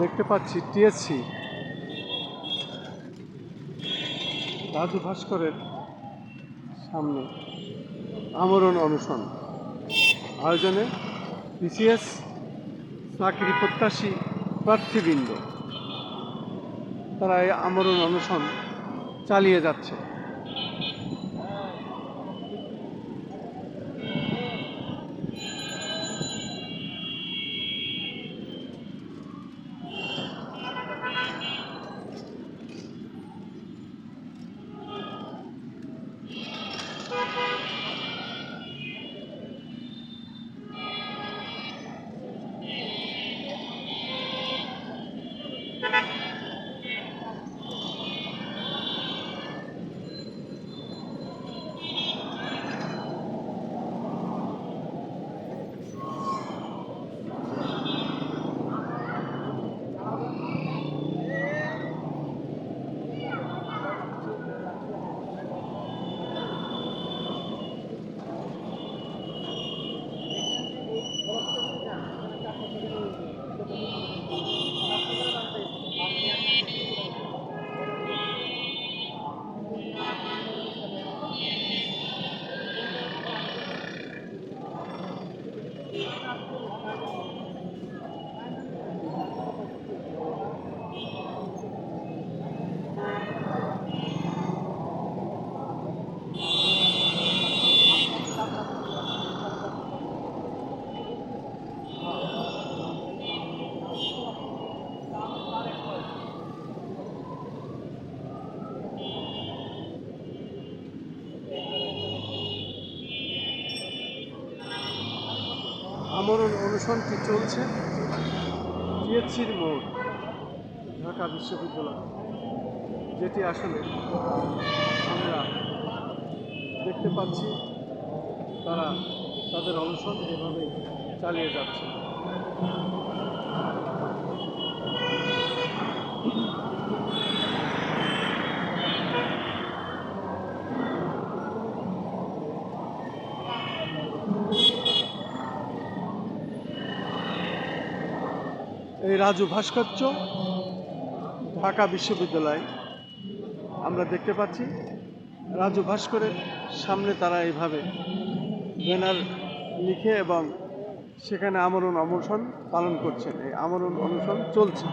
দেখতে পাচ্ছি, টিএসসি। রাজু ভাস্করের সামনে আমরণ অনশন। আয়োজনে বিসিএস চাকরি প্রত্যাশী প্রার্থীবৃন্দ। তারা এই আমরণ অনশন চালিয়ে যাচ্ছে। আমরণ অনুষ্ঠানটি চলছে? টিএসসির মোড়, ঢাকা বিশ্ববিদ্যালয়, যেটি আসলে আমরা দেখতে পাচ্ছি, তারা তাদের অনশন এভাবেই চালিয়ে যাচ্ছে। এই রাজু ভাস্কর্য, ঢাকা বিশ্ববিদ্যালয়। আমরা দেখতে পাচ্ছি, রাজু ভাস্করের সামনে তারা এইভাবে ব্যানার লিখে এবং সেখানে আমরণ অনশন পালন করছেন। এই আমরণ অনশন চলছে।